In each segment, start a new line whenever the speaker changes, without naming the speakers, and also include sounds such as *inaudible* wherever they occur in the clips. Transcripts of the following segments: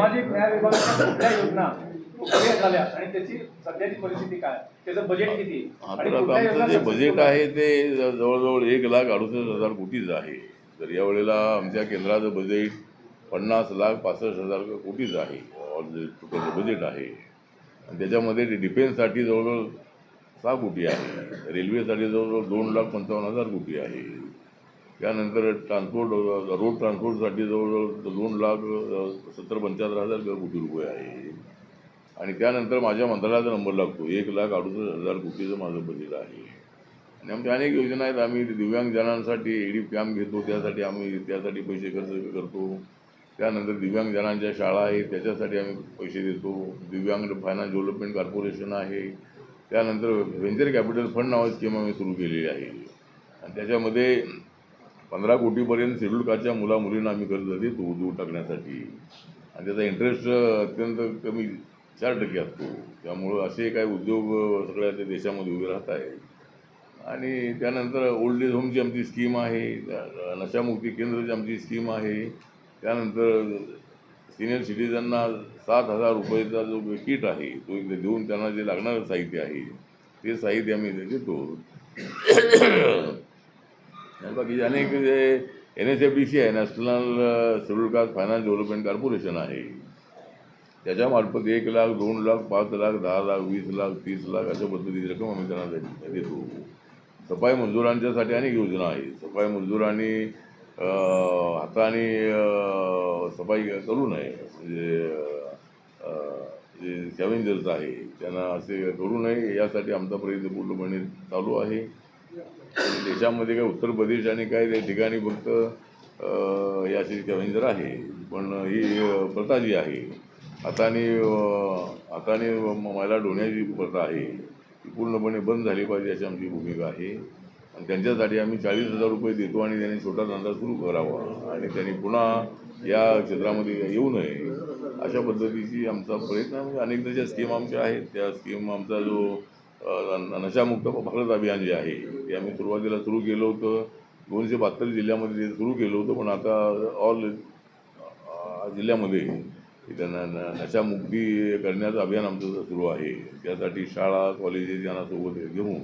सामाजिक न्याय विभागाच्या कुठल्या योजना झाल्या आणि त्याची सध्याची परिस्थिती काय? त्याचं बजेट किती? आणि
तर आता
कुठल्या योजना
आमचं जे बजेट? आहे ते जवळजवळ एक लाख अडुसष्ट हजार कोटीचं आहे. तर यावेळेला आमच्या केंद्राचं बजेट पन्नास लाख पासष्ट हजार कोटीचं आहे. ऑल जे टोटल बजेट आहे. आणि त्याच्यामध्ये ते डिफेन्ससाठी जवळजवळ सहा कोटी आहे. रेल्वेसाठी जवळजवळ दोन लाख पंचावन्न हजार कोटी आहे. त्यानंतर ट्रान्सपोर्ट रोड ट्रान्सपोर्टसाठी जवळजवळ दोन लाख सत्तर पंच्याहत्तर हजार कोटी रुपये आहे. आणि त्यानंतर माझ्या मंत्रालयाचा नंबर लागतो. एक लाख अडुसष्ट हजार कोटीचं माझं बजेट आहे. आणि आमच्या अनेक योजना आहेत. आम्ही दिव्यांगजनांसाठी एडी कॅम्प घेतो. त्यासाठी आम्ही त्यासाठी पैसे खर्च करतो. त्यानंतर दिव्यांगजनांच्या शाळा आहेत. त्याच्यासाठी आम्ही पैसे देतो. दिव्यांग फायनान्स डेव्हलपमेंट कॉर्पोरेशन आहे. त्यानंतर व्हेंचर कॅपिटल फंड नावाची स्कीम आम्ही सुरू केलेली आहे. आणि त्याच्यामध्ये पंधरा कोटीपर्यंत शेड्यूल कास्टच्या मुला मुलींना आम्ही कर्ज देतो दूर टाकण्यासाठी. आणि त्याचा इंटरेस्ट अत्यंत कमी चार टक्के असतो. त्यामुळं असे काही उद्योग सगळ्या त्या देशामध्ये उभे राहत आहेत. आणि त्यानंतर ओल्ड एज होमची आमची स्कीम आहे नशामुक्ती केंद्राची आमची स्कीम आहे. त्यानंतर सिनियर सिटीजनना सात हजार रुपयेचा जो किट आहे तो इथे देऊन त्यांना जे लागणारं साहित्य आहे ते साहित्य आम्ही इथे देतो. आणि बाकी अनेक जे N S F D C आहे national schedule caste finance development corporation आहे. त्याच्यामार्फत एक लाख दोन लाख पाच लाख दहा लाख वीस लाख तीस लाख अशा पद्धतीची रक्कम आम्ही त्यांना देतो. सफाई मजुरांच्यासाठी अनेक योजना आहेत. सफाई मजुरांनी हाताने सफाई करू नये. म्हणजे अं, जे आहे त्यांना असे करू नये यासाठी आमचा प्रयत्न पूर्णपणे चालू आहे. आणि देशामध्ये काय उत्तर प्रदेश आणि काय त्या ठिकाणी फक्त याची हे आहे पण ही प्रथा जी आहे हाताने हाताने मला डोण्याची प्रथा आहे ती पूर्णपणे बंद झाली पाहिजे अशी आमची भूमिका आहे. आणि त्यांच्यासाठी आम्ही चाळीस हजार रुपये देतो आणि त्यांनी छोटा धंदा सुरू करावा आणि त्यांनी पुन्हा या क्षेत्रामध्ये येऊ नये अशा पद्धतीची आमचा प्रयत्न म्हणजे अनेक ज्या स्कीम आमच्या आहेत त्या स्कीम आमचा जो नशामुक्त भारत अभियान जे आहे ते आम्ही सुरुवातीला सुरू केलं होतं. दोनशे बहात्तर जिल्ह्यामध्ये ते सुरू केलं होतं पण आता ऑल जिल्ह्यामध्ये इथं न नशामुक्ती करण्याचं अभियान आमचं सुरू आहे. त्यासाठी शाळा कॉलेजेस यांना सोबत घेऊन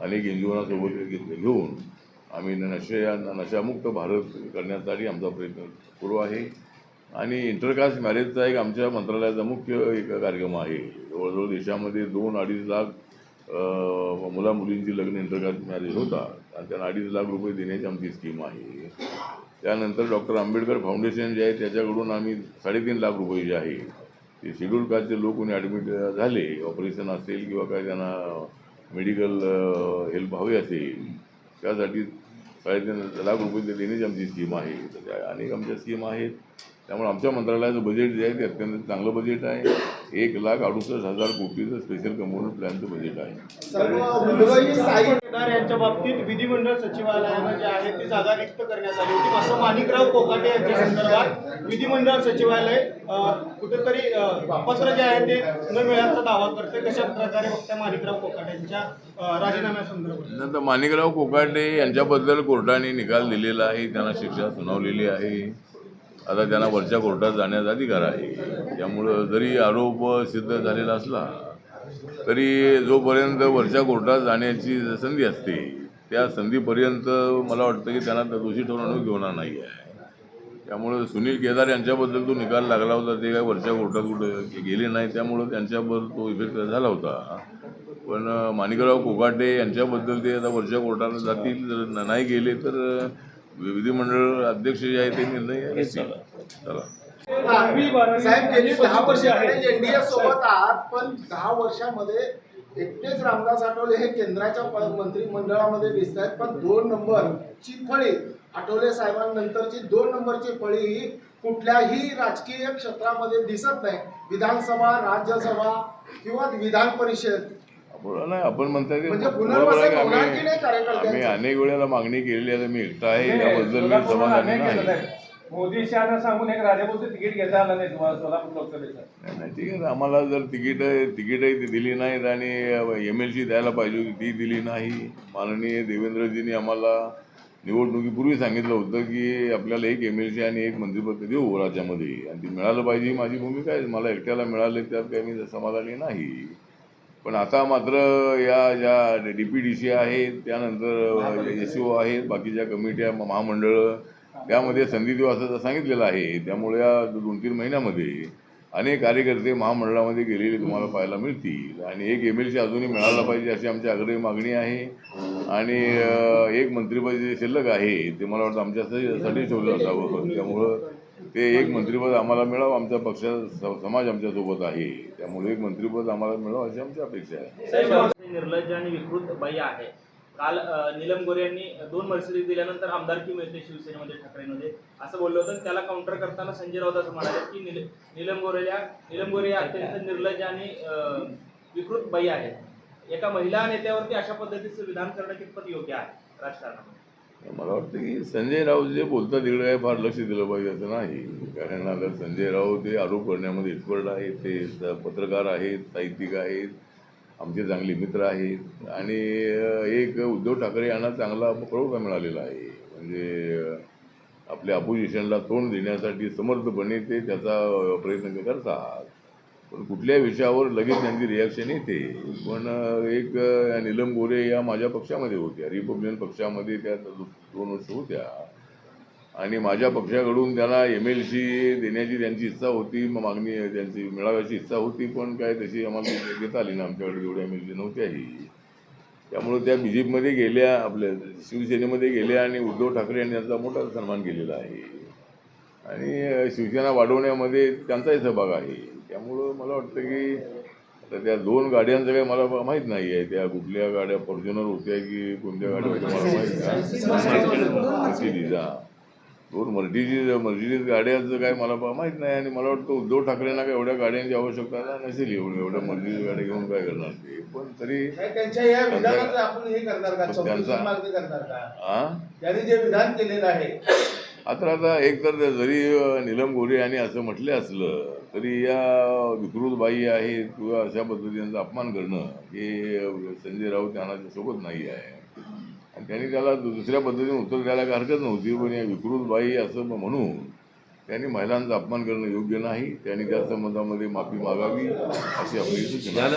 अनेक एन जी ओना सोबत घे- घेऊन आम्ही नशा नशामुक्त भारत करण्यासाठी आमचा प्रयत्न सुरू आहे. आणि इंटरकास्ट मॅरेजचा एक आमच्या मंत्रालयाचा मुख्य एक कार्यक्रम आहे. जवळजवळ देशामध्ये दोन अडीच लाख मुला मुलींची लग्न इंटरकास्ट मॅरेज होतात आणि त्यांना अडीच लाख रुपये देण्याची आमची स्कीम आहे. त्यानंतर डॉक्टर आंबेडकर फाउंडेशन जे आहे त्याच्याकडून आम्ही साडेतीन लाख रुपये जे आहे ते शेड्यूल कास्टचे लोक कोणी ॲडमिट झाले ऑपरेशन असेल किंवा काय त्यांना मेडिकल हेल्प हवी असेल त्यासाठी साडेतीन लाख रुपये देण्याची आमची स्कीम आहे. अनेक आमच्या स्कीम आहेत. त्यामुळे आमच्या मंत्रालयाचं बजेट जे आहे ते अत्यंत चांगलं बजेट आहे. एक लाख अडुसष्ट हजार कोटीचं स्पेशल कम्युनिटी प्लॅनचं बजेट आहे.
यांच्या बाबतीत विधिमंडळ सचिवालयानं जे आहे ती जागा रिक्त करण्यात आली होती. असं माणिकराव कोकाटे यांच्या संदर्भात विधिमंडळ सचिवालय कुठेतरी पत्र जे आहे ते न मिळाल्याचा दावा करते कशा प्रकारे बघताय माणिकराव कोकाटे यांच्या राजीनाम्यासंदर्भात
नंतर माणिकराव कोकाटे यांच्याबद्दल कोर्टाने निकाल दिलेला आहे. त्यांना शिक्षा सुनावलेली आहे. आता त्यांना वरच्या कोर्टात जाण्याचा अधिकार आहे. त्यामुळं जरी आरोप सिद्ध झालेला असला तरी जोपर्यंत वरच्या कोर्टात जाण्याची संधी असते त्या संधीपर्यंत मला वाटतं की त्यांना दोषी ठरवणूक घेणार नाही आहे. त्यामुळं सुनील केदार यांच्याबद्दल तो निकाल लागला होता ते काय वरच्या कोर्टात कुठं गेले नाही त्यामुळं त्यांच्यावर तो इफेक्ट झाला होता. पण माणिकराव कोकाटे यांच्याबद्दल ते आता वरच्या कोर्टाला जातील जर न- नाही गेले तर विधिमंडळ अध्यक्ष जे आहे ते निर्णय चला.
साहेब गेली दहा वर्ष एनडीए सोबत आहात पण दहा वर्षामध्ये एकटेच रामदास आठवले हे केंद्राच्या मंत्रिमंडळामध्ये दिसत आहेत पण दोन नंबरची फळी आठवले साहेबांनंतरची दोन नंबरची फळी ही कुठल्याही राजकीय क्षेत्रामध्ये दिसत नाही विधानसभा राज्यसभा किंवा विधान परिषद
आपण नाही आपण म्हणताय ते
म्हणजे
बरोबर
पुनर्वसन
आहे की
की
आम्ही
नाही कार्यकर्त्यांचं?
आम्ही अनेक वेळेला मागणी केलेली आहे मी एकटा आहे याबद्दल मी समाधानी नाही.
मोदी शहाना सांगून एक राजापूरचं तिकीट घेता आलं नाही तुम्हाला सोलापूर लोकसभेचं.
नाही नाही ठीक आहे आम्हाला जर तिकीट तिकीटही ती दिली नाहीत आणि एम एल सी द्यायला पाहिजे होती ती दिली नाही. माननीय देवेंद्रजींनी आम्हाला निवडणुकीपूर्वी सांगितलं होतं की आपल्याला एक एम एल सी आणि एक मंत्रिपद देऊ राज्यामध्ये. आणि ते मिळालं पाहिजे ही माझी भूमिका आहे. मला एकट्याला मिळाले त्यात काही मी समाधानी नाही. पण आता मात्र या ज्या डी पी डी सी आहेत त्यानंतर एस ओ आहेत बाकीच्या कमिट्या महामंडळं त्यामध्ये संधी देऊ सांगितलेलं आहे. त्यामुळे या दोन तीन महिन्यामध्ये अनेक कार्यकर्ते महामंडळामध्ये गेलेले तुम्हाला पाहायला मिळतील. आणि एक एम एल सी अजूनही मिळाला पाहिजे अशी आमची आग्रही मागणी आहे. आणि एक मंत्रिपद जे शिल्लक आहे ते मला वाटतं आमच्यासाठी ठेवलं असावं. त्यामुळं ते एक मंत्रिपद आम्हाला मिळावं. आमचा पक्ष स- समाज आमच्यासोबत आहे. त्यामुळे एक मंत्रिपद आम्हाला मिळावं अशी आमची अपेक्षा आहे.
निर्लज्ज आणि विकृत बाई आहे. काल नीलम गोरे यांनी दोन मर्सिडीज दिल्यानंतर आमदारकी मिळते शिवसेनेमध्ये ठाकरेमध्ये. असं बोललं होतं. त्याला काउंटर करताना संजय राऊत असं म्हणाले की निल नीलम गोरेला नीलम गोरे या अत्यंत निर्लज आणि विकृत बाई आहेत. एका महिला नेत्यावरती अशा पद्धतीचं विधान करणं कितपत योग्य आहे राजकारणामध्ये?
मला वाटतं की संजय राऊत जे बोलतात तिकडे काय फार लक्ष दिलं पाहिजे असं नाही. कारण आता संजय राऊत ते आरोप करण्यामध्ये एक्सपर्ट आहेत ते पत्रकार आहेत साहित्यिक आहेत. आमचे चांगले मित्र आहेत. आणि एक उद्धव ठाकरे यांना चांगला पळवटा मिळालेला आहे. म्हणजे आपल्या अपोजिशनला तोंड देण्यासाठी समर्थपणे ते त्याचा प्रयत्न करतात. पण कुठल्या विषयावर लगेच त्यांची रिॲक्शन येते. पण एक नीलम गोरे या माझ्या पक्षामध्ये होत्या. रिपब्लिकन पक्षामध्ये त्या दोन वर्ष होत्या. आणि माझ्या पक्षाकडून त्यांना एम एल सी देण्याची त्यांची इच्छा होती मग मागणी त्यांची मिळाव्याची इच्छा होती पण काय तशी आम्हाला देता आली ना आमच्याकडे जेवढ्या एम एल सी नव्हत्याही त्यामुळे त्या बी जे पीमध्ये गेल्या आपल्या शिवसेनेमध्ये गेल्या आणि उद्धव ठाकरे यांनी त्यांचा मोठा सन्मान केलेला आहे. आणि शिवसेना वाढवण्यामध्ये त्यांचाही सहभाग आहे. त्यामुळं मला वाटतं की आता त्या दोन गाड्यांचं काही मला माहीत नाही आहे. त्या कुठल्या गाड्या फॉर्च्युनर होत्या की कोणत्या गाड्या होत्या मला माहीत नाही. दोन मर्सिडीज मर्सिडीज गाड्याचं काय मला माहीत नाही. आणि मला वाटतं उद्धव ठाकरेंना काय एवढ्या गाड्यांची आवश्यकता नसेल एवढं एवढ्या मर्सिडीज गाड्या घेऊन काय करणार? ते पण तरी
हे
त्यांचा-
आहे.
आता आता एक तर जरी नीलम गोरे यांनी असं म्हटले असलं तरी या विकृत बाई आहेत किंवा अशा पद्धतीचा अपमान करणं हे संजय राऊत यांना सोबत नाही आहे. आणि त्यांनी त्याला दुसऱ्या पद्धतीने उत्तर द्यायला काही हरकत नव्हती पण या विकृत बाई असं म- म्हणून त्यांनी महिलांचा अपमान करणं योग्य नाही त्यांनी त्या संबंधामध्ये माफी मागावी अशी आपली सूचना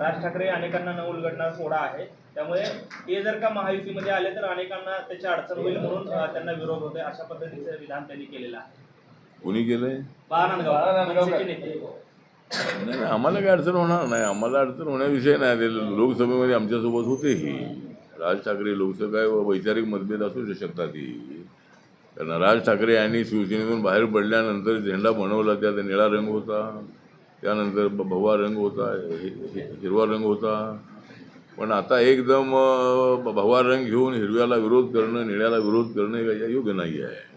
राज ठाकरे अनेकांना न उलगडणार सोडा आहे. त्यामुळे ते जर का महायुतीमध्ये आले तर अनेकांना त्याची अडचण होईल म्हणून त्यांना विरोध होतोय अशा पद्धतीचं विधान त्यांनी केलेलं आहे.
कोणी केलंय?
बाळा नांदगाव नेते.
नाही नाही, आम्हाला काय अडचण होणार नाही. आम्हाला अडचण होण्याविषयी नाही ते लोकसभेमध्ये आमच्यासोबत होतेही राज ठाकरे लोकसभा वैचारिक मतभेद असू शकतात ही. कारण राज ठाकरे यांनी शिवसेनेतून बाहेर पडल्यानंतर झेंडा बनवला त्यात निळा रंग होता. त्यानंतर भगवा रंग होता हिरवा रंग होता. पण आता एकदम भगवा रंग घेऊन हिरव्याला विरोध करणं निळ्याला विरोध करणं योग्य नाही आहे.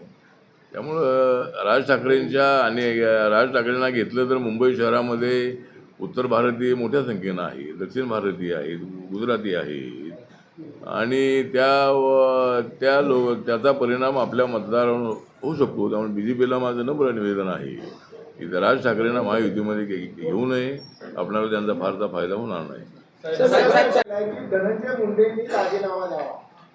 त्यामुळं राज ठाकरेंच्या आणि राज ठाकरेंना घेतलं तर मुंबई शहरामध्ये उत्तर भारतीय मोठ्या संख्येनं आहे दक्षिण भारतीय आहेत गुजराती आहेत. आणि त्या व- त्या लो त्याचा परिणाम आपल्या मतदारावर होऊ शकतो. त्यामुळे बी जे पीला माझं नम्र निवेदन आहे की राज ठाकरेंना महायुतीमध्ये घेऊ नये. आपल्याला त्यांचा फारसा फायदा होणार नाही.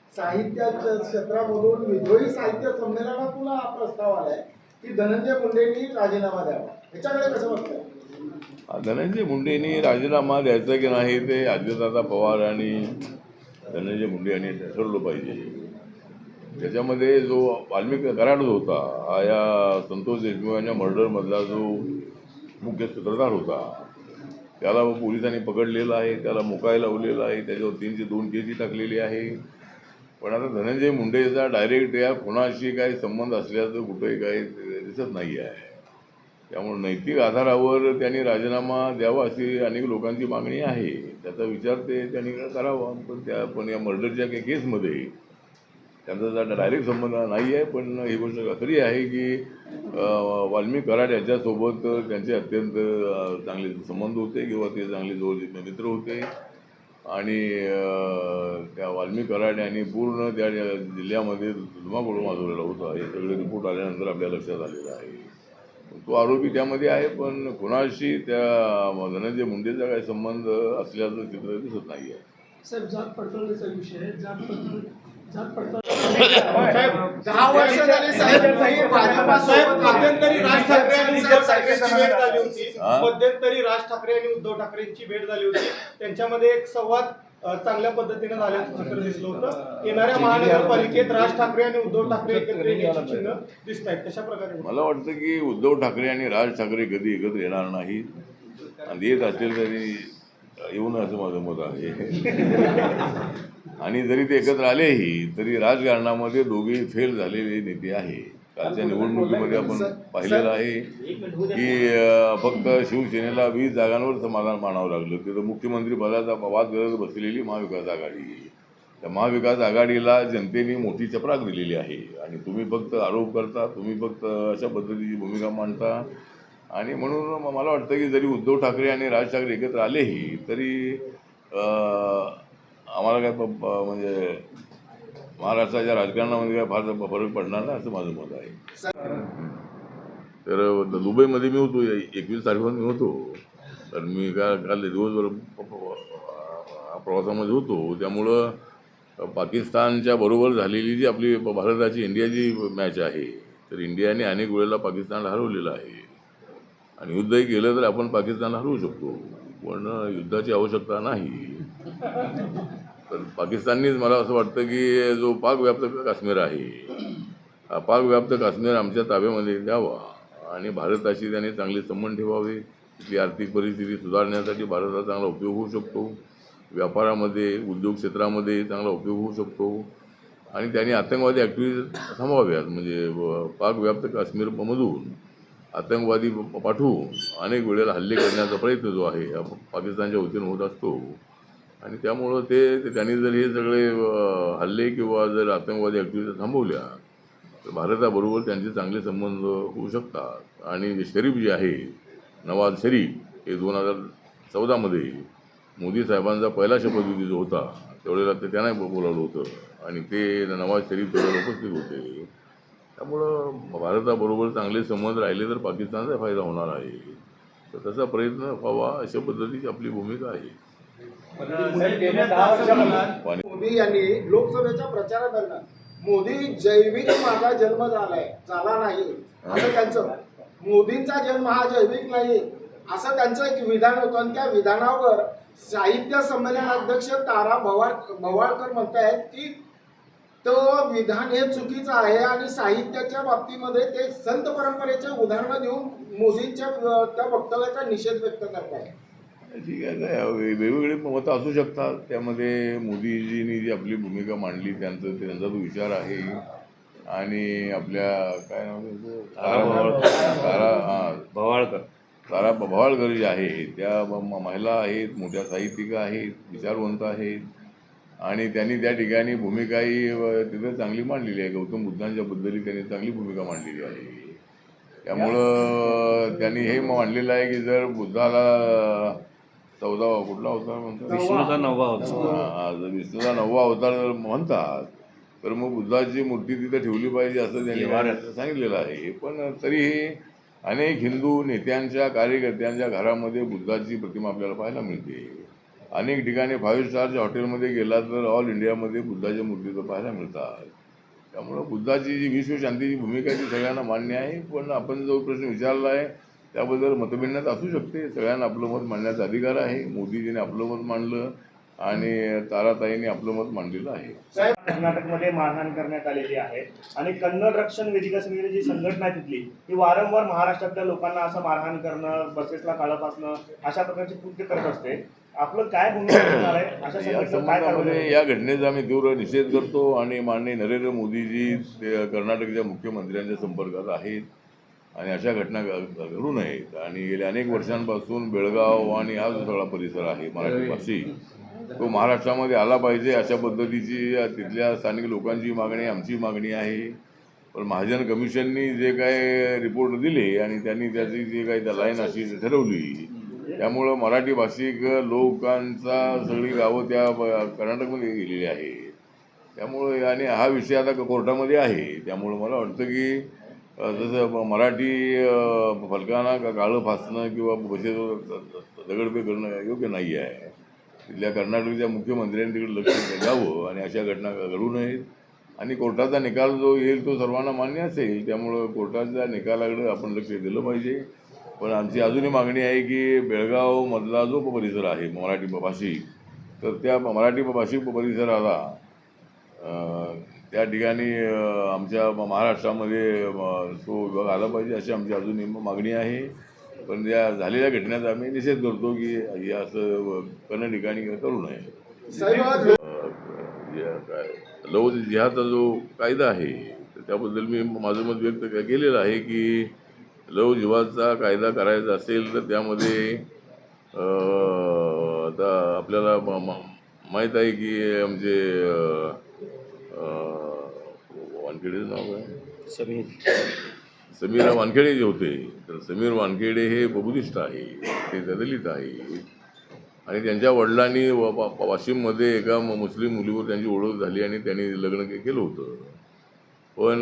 की साहित्याच्या क्षेत्रामधून विद्रोही साहित्य संमेलनातून हा प्रस्ताव आलाय की धनंजय मुंडेंनी राजीनामा द्यावा. ह्याच्याकडे कसं बघताय?
धनंजय मुंडेंनी राजीनामा द्यायचा की नाही ते अजितदादा पवार आणि धनंजय मुंडे यांनी ठरवलं पाहिजे. त्याच्यामध्ये जो वाल्मिकी कराड जो होता हा या संतोष देशमुख यांच्या मर्डरमधला जो मुख्य सूत्रधार होता त्याला पोलिसांनी पकडलेला आहे त्याला मुकाय लावलेला आहे त्याच्यावर तीनशे दोन केसी टाकलेली आहे. पण आता धनंजय मुंडेचा डायरेक्ट या कुणाशी काही संबंध असल्याचं कुठंही काही दिसत नाही आहे त्यामुळे नैतिक आधारावर त्यांनी राजीनामा द्यावा अशी अनेक लोकांची मागणी आहे. त्याचा विचार ते त्यांनी करावा पण त्या पण या मर्डरच्या काही केसमध्ये त्यांचा डायरेक्ट संबंध नाही आहे पण ही गोष्ट खरी आहे की वाल्मिक कराड याच्यासोबत त्यांचे अत्यंत चांगले संबंध होते किंवा ते चांगले जवळचे मित्र होते. आणि त्या वाल्मिक कराड यांनी पूर्ण त्या जिल्ह्यामध्ये धुमाकूळ माजवलेला होता. हे सगळे रिपोर्ट आल्यानंतर आपल्या लक्षात आलेलं आहे. तो आरोपी त्यामध्ये आहे पण कुणाशी त्या धनंजय मुंडेचा काही संबंध असल्याचं चित्र दिसत नाही आहे
साहेब जात पडताळणीचा विषय आहे. जात पडताळ
दहा वर्ष झाली साहेब तुम्ही भाजपासोबत
साहेब
आहात.
मध्यंतरी राज ठाकरे आणि उद्धव ठाकरेंची भेट झाली होती? मध्यंतरी राज ठाकरे आणि उद्धव ठाकरेंची भेट झाली होती. त्यांच्यामध्ये एक संवाद चांगल्या पद्धतीने झाल्याचं चित्र दिसलं होतं. येणाऱ्या महानगरपालिकेत राज ठाकरे आणि उद्धव ठाकरे एकत्र येण्याची चिन्ह दिसत आहेत कशा प्रकारे?
मला वाटतं की उद्धव ठाकरे आणि राज ठाकरे कधी एकत्र येणार नाहीत आणि येत असतील तरी येऊ नये असं माझं मत आहे. आणि जरी ते एकत्र आलेही तरी राजकारणामध्ये दोघे फेल झालेले नेते आहे कालच्या निवडणुकीमध्ये आपण पाहिलेलं आहे. की फक्त शिवसेनेला वीस जागांवर समाधान मानावं लागलं. तिथं मुख्यमंत्री पदाचा वाद करत बसलेली महाविकास आघाडी. त्या महाविकास आघाडीला जनतेने मोठी चपराक दिलेली आहे. आणि तुम्ही फक्त आरोप करता तुम्ही फक्त अशा पद्धतीची भूमिका मांडता आणि म्हणून मला वाटतं की जरी उद्धव ठाकरे आणि राज ठाकरे एकत्र आलेही तरी आम्हाला काय प- म्हणजे महाराष्ट्राच्या राजकारणामध्ये काय फार फरक पडणार नाही असं माझं मत आहे. तर दुबईमध्ये मी होतो एकवीस तारखेला मी होतो. तर मी का काल दिवसभर प्रवासामध्ये होतो. त्यामुळं पाकिस्तानच्या बरोबर झालेली जी आपली भारताची इंडियाची मॅच आहे तर इंडियाने अनेक वेळेला पाकिस्तानला हरवलेलं आहे. आणि युद्धही गेलं तर आपण पाकिस्तान हरवू शकतो. पण युद्धाची आवश्यकता नाही. तर पाकिस्ताननीच मला असं वाटतं की जो पाकव्याप्त काश्मीर आहे हा पाकव्याप्त काश्मीर आमच्या ताब्यामध्ये द्यावा आणि भारताशी त्याने चांगले संबंध ठेवावे. तिथली आर्थिक परिस्थिती सुधारण्यासाठी भारताचा चांगला उपयोग होऊ शकतो. व्यापारामध्ये उद्योग क्षेत्रामध्ये चांगला उपयोग होऊ शकतो. आणि त्यांनी आतंकवादी ॲक्टिव्हिटीज थांबवाव्यात. म्हणजे पाकव्याप्त काश्मीरमधून आतंकवादी पाठवू पाठवून अनेक वेळेला हल्ले करण्याचा प्रयत्न जो आहे पाकिस्तानच्या वतीनं होत असतो. आणि त्यामुळं ते ते त्यांनी जर हे सगळे हल्ले किंवा जर आतंकवादी ॲक्टिव्हिटी थांबवल्या तर भारताबरोबर त्यांचे चांगले संबंध होऊ शकतात. आणि जे शरीफ जे आहे नवाज शरीफ हे दोन हजार चौदामध्ये मोदी साहेबांचा पहिला शपथविधी जो होता त्यावेळेला ते त्यांना बोलावलं होतं. आणि ते नवाज शरीफ त्यावेळेला उपस्थित होते. त्यामुळं भारताबरोबर चांगले संबंध राहिले तर पाकिस्तानचा फायदा होणार आहे. तर तसा प्रयत्न व्हावा अशा पद्धतीची आपली भूमिका आहे.
मोदी यांनी लोकसभेच्या प्रचारादरम्यान मोदी जैविक माझा जन्म झालाय झाला नाही. असं त्यांचं. मोदींचा जन्म हा जैविक नाही. असं त्यांचं एक विधान होतं आणि त्या विधानावर साहित्य संमेलन अध्यक्ष तारा भवाळ भवाळकर म्हणतायत की तो विधान हे चुकीचं आहे आणि साहित्याच्या बाबतीमध्ये ते संत परंपरेचे उदाहरणं देऊन मोदींच्या त्या वक्तव्याचा निषेध व्यक्त
ठीक आहे काय वे- वेगवेगळे मतं असू शकतात. त्यामध्ये मोदीजींनी जी आपली भूमिका मांडली त्यांचं त्यांचा तो विचार आहे आणि आपल्या काय नाव? तारा तारा हां.
भवाळकर.
तारा भवाळकर जे आहे त्या महिला आहेत मोठ्या साहित्यिका आहेत विचारवंत आहेत. आणि त्यांनी त्या ठिकाणी भूमिकाही तिथं चांगली मांडलेली आहे. गौतम बुद्धांच्या बद्दल त्यांनी चांगली भूमिका मांडलेली आहे. त्यामुळं त्यांनी हे मांडलेलं आहे की जर बुद्धाला चौदा कुठला अवतार म्हणतात?
विष्णूचा नववा होता
जर विष्णूचा नववा अवतार जर म्हणतात तर मग बुद्धाची मूर्ती तिथे ठेवली पाहिजे असं त्यांनी सांगितलेलं आहे. पण तरीही अनेक हिंदू नेत्यांच्या कार्यकर्त्यांच्या घरामध्ये बुद्धाची प्रतिमा आपल्याला पाहायला मिळते. अनेक ठिकाणी फाईव्ह स्टारच्या हॉटेलमध्ये गेला तर ऑल इंडियामध्ये बुद्धाच्या मूर्तीचं पाहायला मिळतात. त्यामुळं बुद्धाची जी विश्वशांतीची भूमिका ती सगळ्यांना मान्य आहे. पण आपण जो प्रश्न विचारला आहे त्याबद्दल मतभिन्नत असू शकते. सगळ्यांना आपलं मत मांडण्याचा अधिकार आहे. मोदीजीने आपलं मत मांडलं आणि ताराताईने आपलं मत मांडलेलं आहे.
कर्नाटकमध्ये मारहाण करण्यात आलेली आहे आणि कन्नड रक्षण वेदिका समिती जी संघटना आहे तिथली ती वारंवार महाराष्ट्रातल्या लोकांना असं मारहाण करणं बसेसला काळं अशा प्रकारचे कृत्य करत असते. आपलं काय *coughs*
संबंधामध्ये या घटनेचा आम्ही तीव्र निषेध करतो आणि माननीय नरेंद्र मोदीजी ते कर्नाटकच्या मुख्यमंत्र्यांच्या संपर्कात आहेत आणि अशा घटना घडू नयेत. आणि गेल्या अनेक वर्षांपासून बेळगाव आणि हा जो सगळा परिसर आहे मराठी भाषिक तो महाराष्ट्रामध्ये आला पाहिजे अशा पद्धतीची तिथल्या स्थानिक लोकांची मागणी आमची मागणी आहे. पण महाजन कमिशननी जे काय रिपोर्ट दिले आणि त्यांनी त्याची जी काही लाईन अशी ठरवली त्यामुळं मराठी भाषिक लोकांचा सगळी गावं त्या ब- कर्नाटकमध्ये गेलेली आहे त्यामुळं आणि हा विषय आता कोर्टामध्ये आहे. त्यामुळं मला वाटतं की जसं मराठी फलकांना का काळं फासणं किंवा भाषेत दगडफेक करणं योग्य नाही आहे. तिथल्या कर्नाटकच्या मुख्यमंत्र्यांनी तिकडे लक्ष द्यावं आणि अशा घटना घडू नयेत. आणि कोर्टाचा निकाल जो येईल तो सर्वांना मान्य असेल. त्यामुळं कोर्टाच्या निकालाकडे आपण लक्ष दिलं पाहिजे. पण आमची अजूनही मागणी आहे की बेळगावमधला जो परिसर आहे मराठी भाषिक तर त्या मराठी भाषिक परिसराला त्या ठिकाणी आमच्या म- महाराष्ट्रामध्ये तो विभाग आला पाहिजे अशी आमची अजूनही मागणी आहे. पण या झालेल्या घटनेचा आम्ही निषेध करतो की हे असं कर्ण ठिकाणी करू नये. लव जिहाचा जो कायदा आहे तर त्याबद्दल मी माझं मत व्यक्त केलेलं आहे की लव जिहाचा कायदा करायचा असेल तर त्यामध्ये अं, आता आपल्याला माहीत आहे की आमचे वानखेडेचं नाव काय? समीर. वानखेडे जे होते. तर समीर वानखेडे हे बुद्धिस्ट आहे ते दलित आहे. आणि त्यांच्या वडिलांनी वाशिममध्ये एका मुस्लिम मुलीवर त्यांची ओळख झाली आणि त्यांनी लग्न के- केलं होतं. पण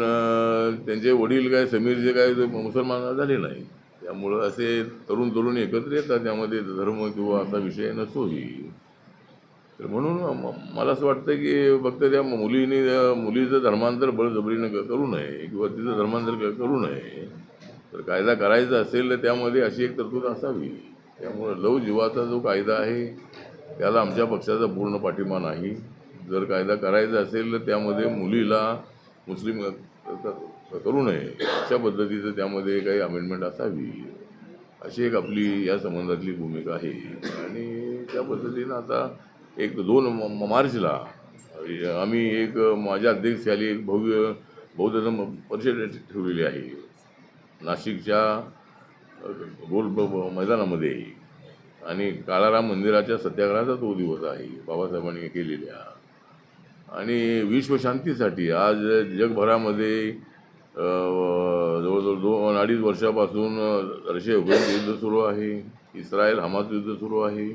त्यांचे वडील काय समीरचे काय ते मुसलमान झाले नाही. त्यामुळं असे तरुण तरुणी एकत्र येतात त्यामध्ये धर्म किंवा असा विषय नसतोही. तर म्हणून मला असं वाटतं की फक्त त्या मुलीने मुलीचं धर्मांतर बळजबरीनं करू नये किंवा तिचं धर्मांतर करू नये. तर कायदा करायचा असेल तर त्यामध्ये अशी एक तरतूद असावी. त्यामुळं लव जीवाचा जो कायदा आहे त्याला आमच्या पक्षाचा पूर्ण पाठिंबा नाही. जर कायदा करायचा असेल तर त्यामध्ये मुलीला मुस्लिम करू नये अशा पद्धतीचं त्यामध्ये काही अमेंडमेंट असावी. अशी एक आपली या संबंधातली भूमिका आहे. आणि त्या पद्धतीनं आता एक दोन म- मार्चला आम्ही एक माझ्या अध्यक्षाली एक भव्य बौद्ध धर्म परिषद ठेवलेली आहे. नाशिकच्या गोल मैदानामध्ये. आणि काळाराम मंदिराच्या सत्याग्रहाचा तो दिवस आहे. बाबासाहेबांनी केलेल्या. आणि विश्वशांतीसाठी आज जगभरामध्ये जवळजवळ दोन अडीच वर्षापासून रशिया युक्रेन युद्ध सुरू आहे इस्रायल हमास युद्ध सुरू आहे.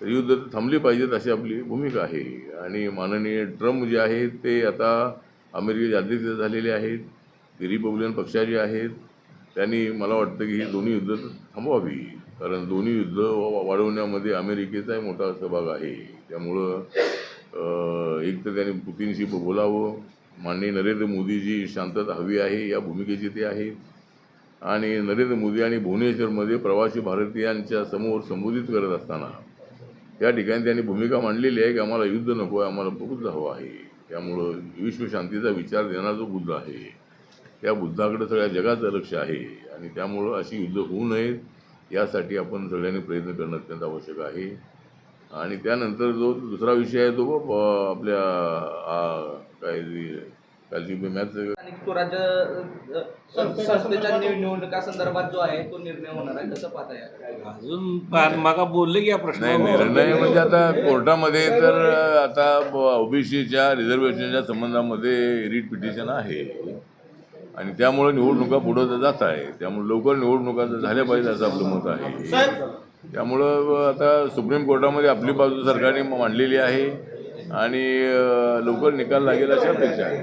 तर युद्ध थांबली पाहिजेत अशी आपली भूमिका आहे. आणि माननीय ट्रम्प जे आहेत ते आता अमेरिकेचे अध्यक्ष झालेले आहेत ते रिपब्लिकन पक्षाचे आहेत. त्यांनी मला वाटतं की ही दोन्ही युद्ध थांबवावी. कारण दोन्ही युद्ध वा- वाढवण्यामध्ये अमेरिकेचाही मोठा सहभाग आहे. त्यामुळं एक तर त्यांनी पुतीनशी बोलावं. माननीय नरेंद्र मोदीजी शांतता हवी आहे या भूमिकेचे ते आहेत आणि नरेंद्र मोदी आणि भुवनेश्वरमध्ये प्रवासी भारतीयांच्या समोर संबोधित करत असताना त्या ठिकाणी त्यांनी भूमिका मांडलेली आहे की आम्हाला युद्ध नको आहे आम्हाला बुद्ध हवं आहे. त्यामुळं विश्वशांतीचा विचार देणारा जो बुद्ध आहे त्या बुद्धाकडे सगळ्या जगाचं लक्ष आहे. आणि त्यामुळं अशी युद्ध होऊ नयेत यासाठी आपण सगळ्यांनी प्रयत्न करणं अत्यंत आवश्यक आहे. आणि त्यानंतर जो दुसरा विषय आहे तो आपल्या काय जी- कालची मॅच
स्थानिक स्वराज्य अ, अ, संस्थेच्या निव- निवडणुकासंदर्भात जो आहे तो निर्णय होणार आहे कसं पाहताय
अजून मागा बोलले की या
नाही
प्रश्नावर
निर्णय म्हणजे आता कोर्टामध्ये तर आता ओबीसीच्या रिझर्वेशनच्या संबंधामध्ये रिट पिटिशन आहे. आणि त्यामुळे निवडणुका पुढं जात आहे त्यामुळे लवकर निवडणुका जर झाल्या पाहिजे असं आपलं मत आहे. त्यामुळं आता सुप्रीम कोर्टामध्ये आपली बाजू सरकारने मांडलेली आहे आणि लवकर निकाल लागेल अशी अपेक्षा आहे.